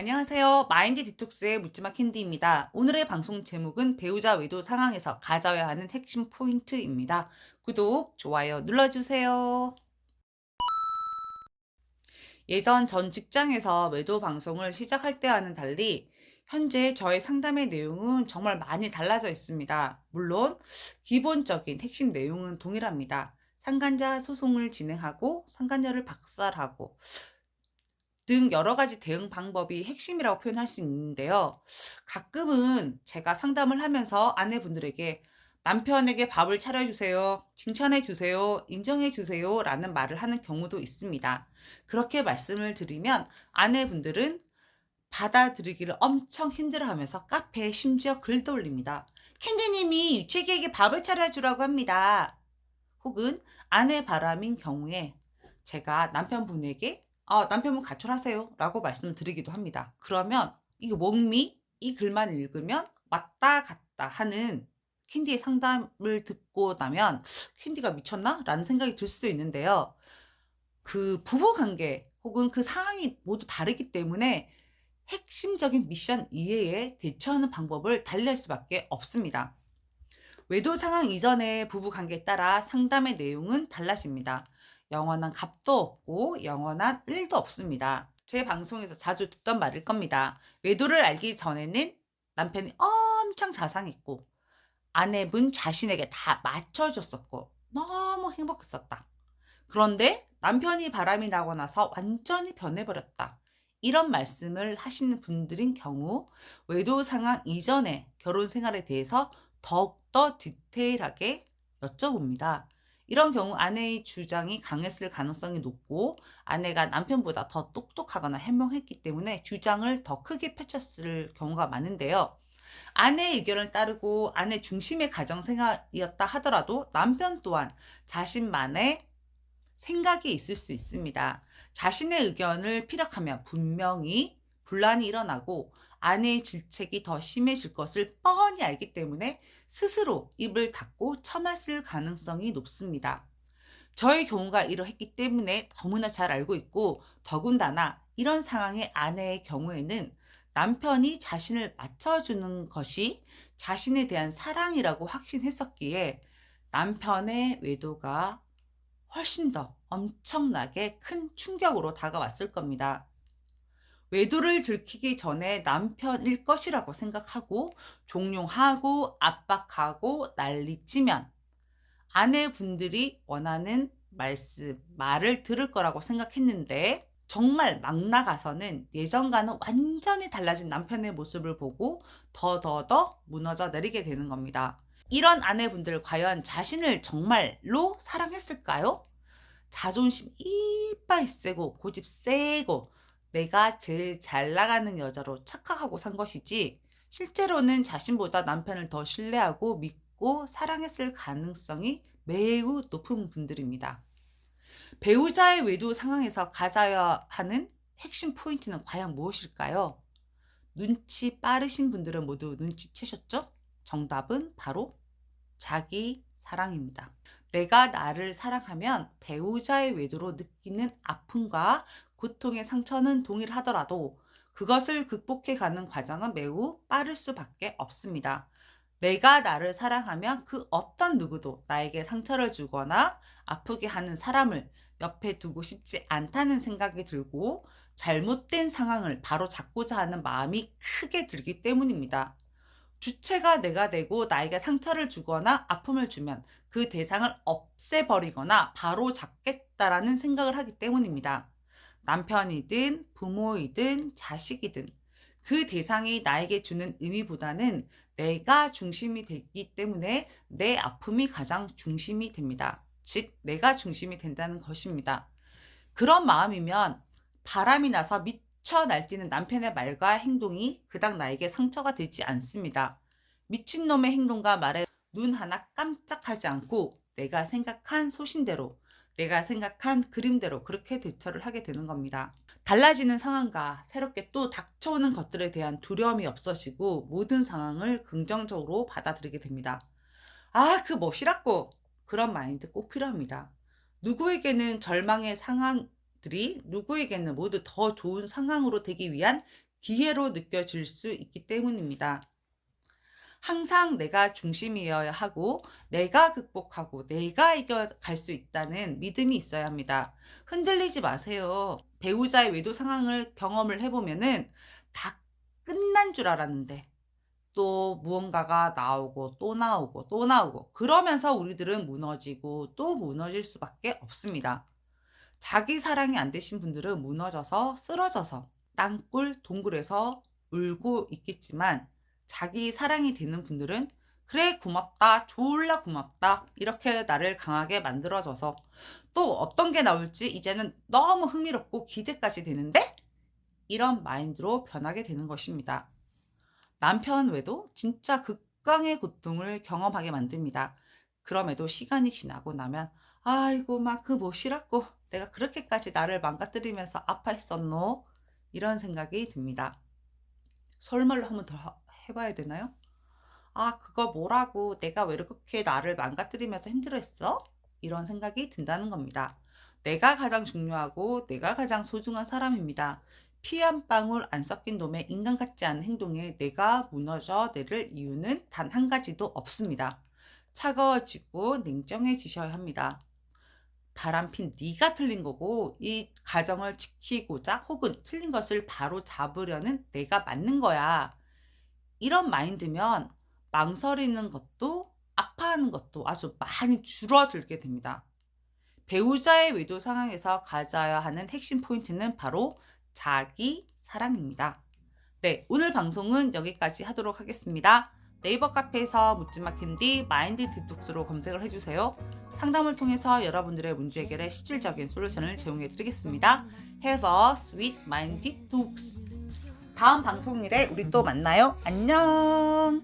안녕하세요. 마인드 디톡스의 묻지마 캔디입니다. 오늘의 방송 제목은 배우자 외도 상황에서 가져야 하는 핵심 포인트입니다. 구독, 좋아요 눌러주세요. 예전 전 직장에서 외도 방송을 시작할 때와는 달리 현재 저의 상담의 내용은 정말 많이 달라져 있습니다. 물론 기본적인 핵심 내용은 동일합니다. 상간자 소송을 진행하고 상간자를 박살하고 등 여러 가지 대응 방법이 핵심이라고 표현할 수 있는데요. 가끔은 제가 상담을 하면서 아내분들에게 남편에게 밥을 차려주세요, 칭찬해주세요, 인정해주세요 라는 말을 하는 경우도 있습니다. 그렇게 말씀을 드리면 아내분들은 받아들이기를 엄청 힘들어 하면서 카페에 심지어 글도 올립니다. 캔디님이 유채기에게 밥을 차려주라고 합니다. 혹은 아내 바람인 경우에 제가 남편분에게 어, 남편분 가출하세요 라고 말씀을 드리기도 합니다. 그러면 이거 목미 이 글만 읽으면 왔다 갔다 하는 캔디의 상담을 듣고 나면 캔디가 미쳤나? 라는 생각이 들 수도 있는데요. 그 부부 관계 혹은 그 상황이 모두 다르기 때문에 핵심적인 미션 이외에 대처하는 방법을 달리할 수밖에 없습니다. 외도 상황 이전의 부부 관계에 따라 상담의 내용은 달라집니다. 영원한 값도 없고 영원한 일도 없습니다. 제 방송에서 자주 듣던 말일 겁니다. 외도를 알기 전에는 남편이 엄청 자상했고 아내분 자신에게 다 맞춰줬었고 너무 행복했었다. 그런데 남편이 바람이 나고 나서 완전히 변해버렸다. 이런 말씀을 하시는 분들인 경우 외도 상황 이전의 결혼 생활에 대해서 더욱더 디테일하게 여쭤봅니다. 이런 경우 아내의 주장이 강했을 가능성이 높고 아내가 남편보다 더 똑똑하거나 현명했기 때문에 주장을 더 크게 펼쳤을 경우가 많은데요. 아내의 의견을 따르고 아내 중심의 가정 생활이었다 하더라도 남편 또한 자신만의 생각이 있을 수 있습니다. 자신의 의견을 피력하면 분명히 분란이 일어나고 아내의 질책이 더 심해질 것을 뻔히 알기 때문에 스스로 입을 닫고 참았을 가능성이 높습니다. 저의 경우가 이러했기 때문에 너무나 잘 알고 있고 더군다나 이런 상황의 아내의 경우에는 남편이 자신을 맞춰주는 것이 자신에 대한 사랑이라고 확신했었기에 남편의 외도가 훨씬 더 엄청나게 큰 충격으로 다가왔을 겁니다. 외도를 들키기 전에 남편일 것이라고 생각하고 종용하고 압박하고 난리치면 아내분들이 원하는 말씀, 말을 들을 거라고 생각했는데 정말 막 나가서는 예전과는 완전히 달라진 남편의 모습을 보고 더더더 무너져 내리게 되는 겁니다. 이런 아내분들 과연 자신을 정말로 사랑했을까요? 자존심 이빨 세고 고집 세고 내가 제일 잘 나가는 여자로 착각하고 산 것이지 실제로는 자신보다 남편을 더 신뢰하고 믿고 사랑했을 가능성이 매우 높은 분들입니다. 배우자의 외도 상황에서 가져야 하는 핵심 포인트는 과연 무엇일까요? 눈치 빠르신 분들은 모두 눈치채셨죠? 정답은 바로 자기 사랑입니다. 내가 나를 사랑하면 배우자의 외도로 느끼는 아픔과 고통의 상처는 동일하더라도 그것을 극복해 가는 과정은 매우 빠를 수밖에 없습니다. 내가 나를 사랑하면 그 어떤 누구도 나에게 상처를 주거나 아프게 하는 사람을 옆에 두고 싶지 않다는 생각이 들고 잘못된 상황을 바로 잡고자 하는 마음이 크게 들기 때문입니다. 주체가 내가 되고 나에게 상처를 주거나 아픔을 주면 그 대상을 없애버리거나 바로 잡겠다라는 생각을 하기 때문입니다. 남편이든 부모이든 자식이든 그 대상이 나에게 주는 의미보다는 내가 중심이 되기 때문에 내 아픔이 가장 중심이 됩니다. 즉, 내가 중심이 된다는 것입니다. 그런 마음이면 바람이 나서 미쳐 날뛰는 남편의 말과 행동이 그닥 나에게 상처가 되지 않습니다. 미친놈의 행동과 말에 눈 하나 깜짝하지 않고 내가 생각한 소신대로 내가 생각한 그림대로 그렇게 대처를 하게 되는 겁니다. 달라지는 상황과 새롭게 또 닥쳐오는 것들에 대한 두려움이 없어지고 모든 상황을 긍정적으로 받아들이게 됩니다. 아, 그 멋이라고! 그런 마인드 꼭 필요합니다. 누구에게는 절망의 상황들이 누구에게는 모두 더 좋은 상황으로 되기 위한 기회로 느껴질 수 있기 때문입니다. 항상 내가 중심이어야 하고 내가 극복하고 내가 이겨갈 수 있다는 믿음이 있어야 합니다. 흔들리지 마세요. 배우자의 외도 상황을 경험을 해보면은 다 끝난 줄 알았는데 또 무언가가 나오고 또 나오고 또 나오고 그러면서 우리들은 무너지고 또 무너질 수밖에 없습니다. 자기 사랑이 안 되신 분들은 무너져서 쓰러져서 땅굴 동굴에서 울고 있겠지만 자기 사랑이 되는 분들은 그래 고맙다 졸라 고맙다 이렇게 나를 강하게 만들어줘서 또 어떤 게 나올지 이제는 너무 흥미롭고 기대까지 되는데 이런 마인드로 변하게 되는 것입니다. 남편 외도 진짜 극강의 고통을 경험하게 만듭니다. 그럼에도 시간이 지나고 나면 아이고 막 그 못이라고 내가 그렇게까지 나를 망가뜨리면서 아파했었노 이런 생각이 듭니다. 설말로 한번 더 하- 해봐야 되나요? 아 그거 뭐라고 내가 왜 이렇게 나를 망가뜨리면서 힘들어했어? 이런 생각이 든다는 겁니다. 내가 가장 중요하고 내가 가장 소중한 사람입니다. 피 한 방울 안 섞인 놈의 인간 같지 않은 행동에 내가 무너져 내릴 이유는 단 한 가지도 없습니다. 차가워지고 냉정해지셔야 합니다. 바람핀 네가 틀린 거고 이 가정을 지키고자 혹은 틀린 것을 바로 잡으려는 내가 맞는 거야. 이런 마인드면 망설이는 것도 아파하는 것도 아주 많이 줄어들게 됩니다. 배우자의 외도 상황에서 가져야 하는 핵심 포인트는 바로 자기 사랑입니다. 네, 오늘 방송은 여기까지 하도록 하겠습니다. 네이버 카페에서 묻지마 캔디 마인드 디톡스로 검색을 해주세요. 상담을 통해서 여러분들의 문제 해결에 실질적인 솔루션을 제공해 드리겠습니다. Have a sweet mind detox. 다음 방송일에 우리 또 만나요. 안녕.